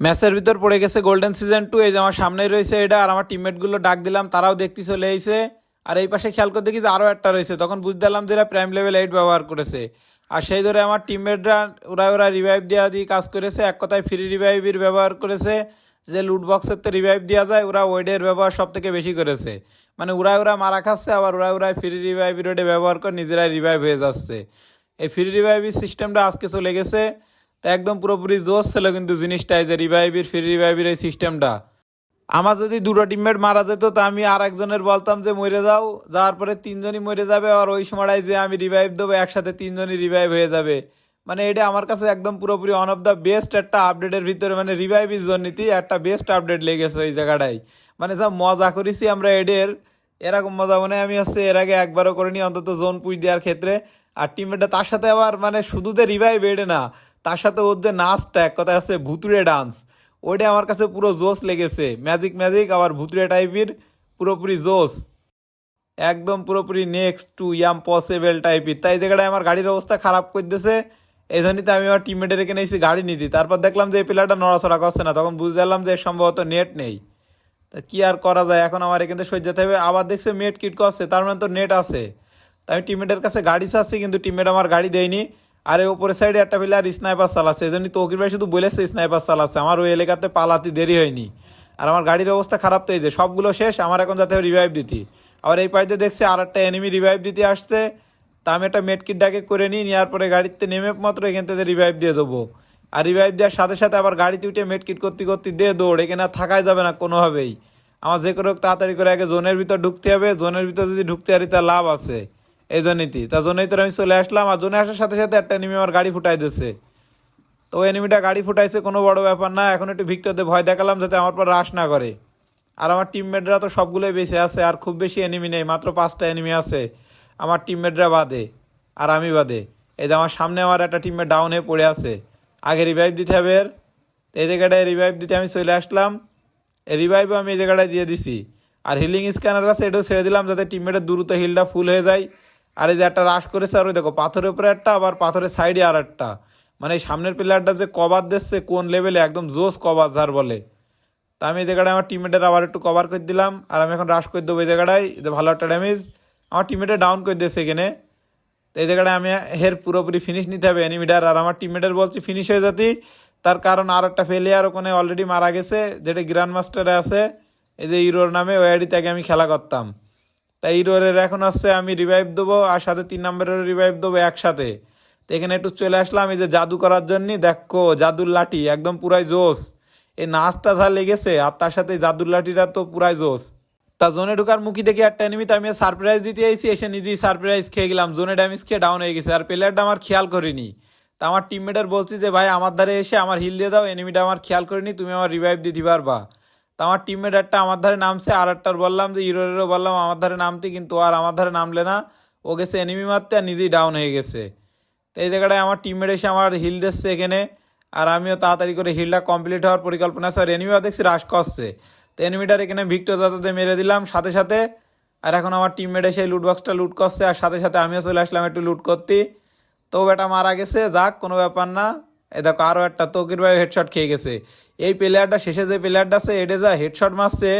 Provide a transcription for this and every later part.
ম্যাচের ভিতর পড়ে গেছে গোল্ডেন সিজন টু এই যে আমার সামনেই রয়েছে এটা, আর আমার টিমমেটগুলো ডাক দিলাম, তারাও দেখতে চলে এসেছে। আর এই পাশে খেয়াল করে দেখি যে আরও একটা রয়েছে, তখন বুঝতে পারলাম যে এরা প্রাইম লেভেল এইট ব্যবহার করেছে। আর সেই ধরে আমার টিমমেটরা ওরা ওরা রিভাইভ দেওয়া দিয়ে কাজ করেছে, এক কথায় ফ্রি রিভাইভের ব্যবহার করেছে, যে লুট বক্সের তো রিভাইভ দেওয়া যায়, ওরা ওয়েডের ব্যবহার সব থেকে বেশি করেছে। মানে ওরা ওরা মারা খাচ্ছে, আবার ওরা ওরা ফ্রি রিভাইভ রোডে ব্যবহার করে নিজেরাই রিভাইভ হয়ে যাচ্ছে। এই ফ্রি রিভাইভের সিস্টেমটা আজকে চলে গেছে। তা একদম পুরোপুরি জোশ ছিল কিন্তু জিনিসটা এই যে রিভাইভের ফ্রি রিভাইভের এই সিস্টেমটা আমার যদি দুটো টিমমেট মারা যেত, তা আমি আর একজনের বলতাম যে, মরে যাও। যাওয়ার পরে তিনজনই মরে যাবে আর ওই সময়টায় যে আমি রিভাইভ দেবো, একসাথে তিনজনই রিভাইভ হয়ে যাবে। মানে এটা আমার কাছে একদম পুরোপুরি ওয়ান অফ দ্য বেস্ট একটা আপডেটের ভিতরে মানে রিভাইভ ইজ জন্যতি একটা বেস্ট আপডেট লেগেছে ওই জায়গাটায়। মানে যা মজা করেছি আমরা এডের এরকম মজা মানে আমি হচ্ছে এর আগে একবারও করিনি, অন্তত জোন পুই দেওয়ার ক্ষেত্রে। আর টিমমেটটা তার সাথে আবার মানে শুধু যে রিভাইভ এডে না তার সাথে ওর যে নাচটা, এক কথা আছে ভুতুরে ডান্স, ওইটা আমার কাছে পুরো জোশ লেগেছে। ম্যাজিক ম্যাজিক আবার ভুতুরে টাইপের পুরোপুরি জোশ। একদম পুরোপুরি নেক্সট টু ইয়াম পসিবল টাইপের। তাই জায়গাটায় আমার গাড়ির অবস্থা খারাপ করে দিয়েছে, এই জন্যই আমি আমার টিমমেটের রেখে নিয়েছি গাড়ি নিতি তারপর দেখলাম যে এই প্লেয়ারটা নড়াচড়া করছে না, তখন বুঝতে পারলাম যে সম্ভবত নেট নেই। তা কী আর করা যায়? এখন আমার এখানে সহ্য যেতে হবে। আবার দেখছে মেট কিট করছে, তার মানে তো নেট আছে। তাই আমি টিমমেটের কাছে গাড়ি চাচ্ছি কিন্তু টিমমেট আমার গাড়ি দেয়নি। আর ওপরের সাইডে একটা প্লেয়ার স্নাইপার চালাচ্ছে এই জন্যই তৌকির ভাই শুধু বলেছে স্নাইপার চালাচ্ছে আমার ওই এলাকাতে পালাতে দেরি হয়নি। আর আমার গাড়ির অবস্থা খারাপ তো এই যে, সবগুলো শেষ, আমার এখন যাতে রিভাইভ দিতি আবার এই পাইতে দেখছি আর একটা এনিমি রিভাইভ দিতে আসছে। তা আমি একটা মেটকিট ডাকে করে নিই নেওয়ার পরে গাড়িতে নেমে মাত্র এখান থেকে রিভাইভ দিয়ে দেবো। আর রিভাইভ দেওয়ার সাথে সাথে আবার গাড়িতে উঠে মেটকিট করতে করতে দিয়ে দৌড়, এখানে আর থাকাই যাবে না কোনোভাবেই। আমার যে করে তাড়াতাড়ি করে আগে জোনের ভিতর ঢুকতে হবে। জোনের ভিতর যদি ঢুকতে পারি তা লাভ আছে। এই জন্যই তা। জন্যই তো আমি চলে আসলাম আর জোনে আসার সাথে সাথে একটা এনিমি আমার গাড়ি ফুটাই দিয়েছে তো ওই এনিমিটা গাড়ি ফুটাইছে, কোনো বড় ব্যাপার না। এখন একটু ভিক্টরদের ভয় দেখালাম যাতে আমার পর রাশ না করে। আর আমার টিমমেটরা তো সবগুলোই বেঁচে আছে, আর খুব বেশি এনিমি নেই, মাত্র পাঁচটা এনিমি আছে। আমার টিমমেটরা বাদে, আর আমি বাদে। এই যে আমার সামনে আমার একটা টিমমেট ডাউন হয়ে পড়ে আছে। আগে রিভাইভ দিতে হবে এর। এই জায়গাটায় রিভাইভ দিতে আমি চলে আসলাম। এই রিভাইভও আমি এই জায়গাটায় দিয়ে দিছি। আর হিলিং স্ক্যানার আছে, এটাও ছেড়ে দিলাম যাতে টিমমেটের দ্রুত হিলটা ফুল হয়ে যায়। আর এই যে একটা রাশ করেছে, আর ওই দেখো পাথরের উপরে একটা, আবার পাথরের সাইডে আর একটা। মানে এই সামনের প্লেয়ারটা যে কভার দিচ্ছে, কোন লেভেলে একদম জোস কভার যার বলে। তা আমি এই জায়গাটায় আমার টিমমেটের আবার একটু কভার করে দিলাম, আর আমি এখন রাশ করে দেবো এই জায়গাটায়। ভালো একটা ড্যামেজ আমার টিমমেটে ডাউন করে দিয়েছে এখানে। তো এই জায়গাটায় আমি হের পুরোপুরি ফিনিশ নিতে হবে এনিমিটার আর আমার টিমমেটের বলছি ফিনিশ হয়ে যাতি তার কারণ আর একটা ফেলিয়ার ওখানে অলরেডি মারা গেছে, যেটা গ্র্যান্ড মাস্টারে আছে। এই যে ইরোর নামে, ওই আইডিতে আগে আমি খেলা করতাম। তাই ইরোরের এখন হচ্ছে আমি রিভাইভ দেবো, আর সাথে তিন নম্বরের রিভাইভ দেবো একসাথে। তো এখানে একটু চলে আসলাম, এই যে জাদু করার জন্য দেখো, জাদুর লাঠি, একদম পুরাই জোস। এই নাচটা যা লেগেছে, আর তার সাথে জাদুর লাঠিটা তো পুরাই জোস। তা জোনে ঢুকার মুখী দেখে একটা এনিমিতে আমি সারপ্রাইজ দিতে আইছি, এসে নিজেই সারপ্রাইজ খেয়ে গেলাম। জোনে ড্যামেজ খেয়ে ডাউন হয়ে গেছে, আর প্লেয়ারটা আমার খেয়াল করিনি। তা আমার টিমমেটার বলছি যে, ভাই, আমার ধারে এসে আমার হিল দিয়ে দাও এনিমিটা আমার খেয়াল করিনি, তুমি আমার রিভাইভ দিতে পারবা তা আমার টিমমেট একটা আমার ধারে নামছে আর একটার বললাম যে, ইরোরেরও বললাম, আমার ধারে নামতে কিন্তু আর আমার ধারে নামলে না। ও গেছে এনিমি মারতে আর নিজেই ডাউন হয়ে গেছে। তো এই জায়গাটায় আমার টিমমেট এসে আমার হিল দিচ্ছে এখানে। আর আমিও তাড়াতাড়ি করে হিলটা কমপ্লিট হওয়ার পরিকল্পনা আছে। আর এনিমিও দেখছি রাশ করছে। তো এনিমিটার এখানে ভিক্টর দাদাতে মেরে দিলাম সাথে সাথে। আর এখন আমার টিমমেট এসে লুট বক্সটা লুট করছে। আর সাথে সাথে আমিও চলে আসলাম একটু লুট করতে। তো বেটা মারা গেছে, যাক, কোনো ব্যাপার না। এ দেখো আরও একটা তকির ভাই হেডশট খেয়ে গেছে। এই প্লেয়ারটা শেষে যে প্লেয়ারটা আছে, এডে যা হেডশট মারছে,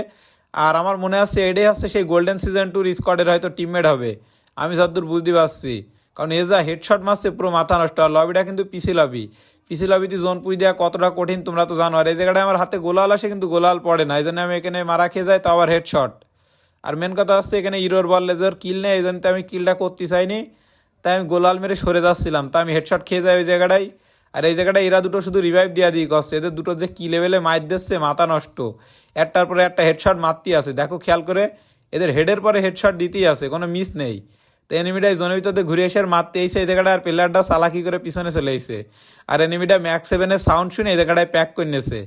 আর আমার মনে আছে এডে হচ্ছে সেই গোল্ডেন সিজন টুর স্কোয়াডের হয়তো টিমমেট হবে। আমি যতদূর বুঝতে পারছি। কারণ এ যা হেডশট মারছে, পুরো মাথা নষ্ট। আর লবিটা কিন্তু পিসি লবি পিসি লবিতে জোন পুই দেওয়া কতটা কঠিন তোমরা তো জানো। আর এই জায়গাটায় আমার হাতে গোলাল আসে, কিন্তু গোলাল পড়ে না। এই জন্য আমি এখানে মারা খেয়ে যাই তো আবার হেডশট আর মেন কথা হচ্ছে এখানে ইরোর বল লেজার কিল নেই, এই জন্য আমি কিলটা করতে চাইনি। তাই আমি গোলাল মেরে সরে যাচ্ছিলাম। তা আমি হেডশট খেয়ে যাই ওই জায়গাটায়। আর এই জায়গাটা এরা দুটো শুধু রিভাইভ দিয়া দিয়ে করছে। এদের দুটো যে কি লেভেলে মাইর দিচ্ছে, মাথা নষ্ট। একটার পরে একটা হেডশট মারতেই আছে। দেখো, খেয়াল করে, এদের হেডের পরে হেডশট দিতেই আছে, কোনো মিস নেই। তো এনিমিটা জোনের ভিতরে ঘুরে এসে মারতে এসে এই জায়গাটা আর প্লেয়ারটা চালাকি করে পিছনে চলে এসে। আর এনিমিটা ম্যাক্স সেভেনের সাউন্ড শুনে এই জায়গাটায় প্যাক করে নিয়েছে।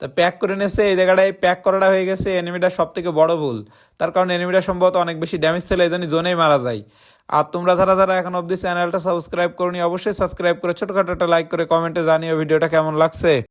তা প্যাক করে নেছে এই জায়গাটায় প্যাক করাটা হয়ে গেছে এনিমিটা সব থেকে বড় ভুল। তার কারণ এনিমিটা সম্ভবত অনেক বেশি ড্যামেজ ছিল এই জন্য জোনেই মারা যায়। আর তোমরা যারা যারা এখন অবধি চ্যানেলটা সাবস্ক্রাইব করনি, অবশ্যই সাবস্ক্রাইব করে ছোটখাটো একটা লাইক করে কমেন্টে জানিও ভিডিওটা কেমন লাগছে।